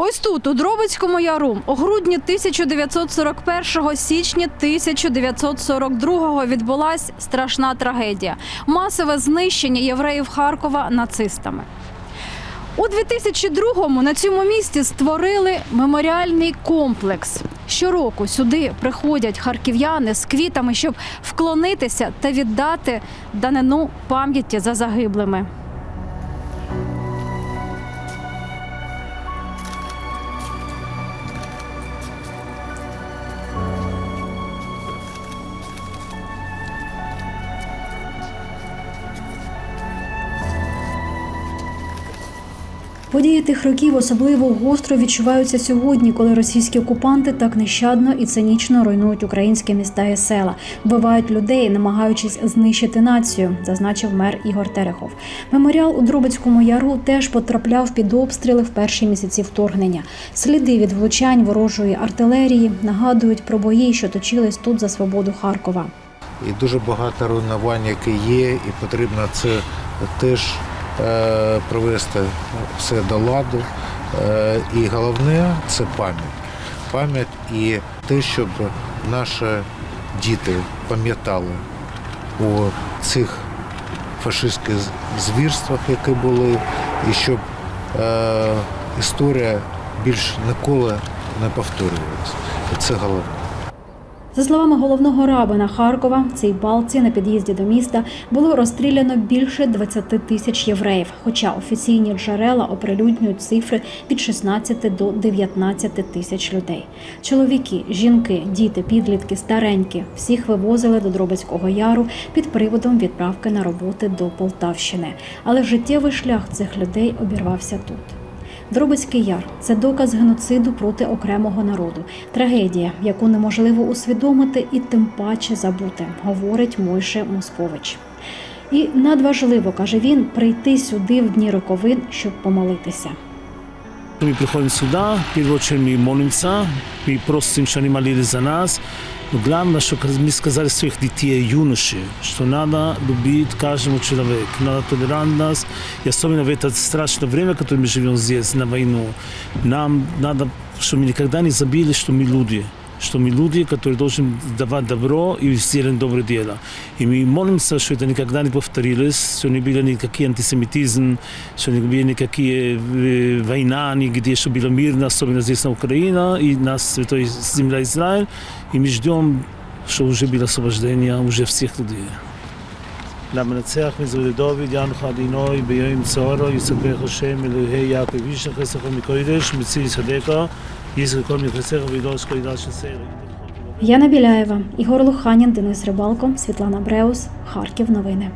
Ось тут, у Дробицькому яру, у грудні 1941 січні 1942 відбулась страшна трагедія масове знищення євреїв Харкова нацистами. У 2002-му на цьому місці створили меморіальний комплекс. Щороку сюди приходять харків'яни з квітами, щоб вклонитися та віддати данину пам'яті за загиблими. Події тих років особливо гостро відчуваються сьогодні, коли російські окупанти так нещадно і цинічно руйнують українські міста і села, вбивають людей, намагаючись знищити націю, зазначив мер Ігор Терехов. Меморіал у Дробицькому яру теж потрапляв під обстріли в перші місяці вторгнення. Сліди від влучань ворожої артилерії нагадують про бої, що точились тут за свободу Харкова. і дуже багато руйнувань, які є, і потрібно це теж привести все до ладу. Е, і головне це пам'ять. Пам'ять і те, щоб наші діти пам'ятали у цих фашистських звірствах, які були, і щоб е, історія більш ніколи не повторювалася. Це головне. За словами головного рабина Харкова, в цій балці на під'їзді до міста було розстріляно більше 20 тисяч євреїв. Хоча офіційні джерела оприлюднюють цифри від 16 до 19 тисяч людей. Чоловіки, жінки, діти, підлітки, старенькі всіх вивозили до Дробицького яру під приводом відправки на роботи до Полтавщини. Але життєвий шлях цих людей обірвався тут. Дробицький яр це доказ геноциду проти окремого народу, трагедія, яку неможливо усвідомити і тим паче забути, говорить Мойше Москович. І надважливо, каже він, прийти сюди в дні роковин, щоб помолитися. Мы приходим сюда, в первую очередь мы молимся, мы просим, что они молились за нас. Но главное, что мы сказали своих детей и юношей, что надо любить каждому человеку, надо толерантность. И особенно в это страшное время, в которое мы живем здесь, на войну, нам надо, чтобы мы никогда не забыли, что мы люди, што ми луѓе кои должен дават добро и сирен добро дела. И ми молим се што да никогда не повториле, што не биле никакви антисемитизм, што не биле никакви војна, нигде што било мирна, особено здесь на Украина и на тој земја Израел. И ми ждем што уже било освобождение уже всех луѓе. למנצח מזוהי דוד, ינך אדינוי, ביום צהרו, יספך השם אלוהי יעקב איש החסך מקודש, מציל יסדך, יזכר כל מפלסך וידוש כל ידע שסר. Яна Біляєва, Ігор Луханін, Денис Рибалко, Світлана Бреус, Харків. Новини.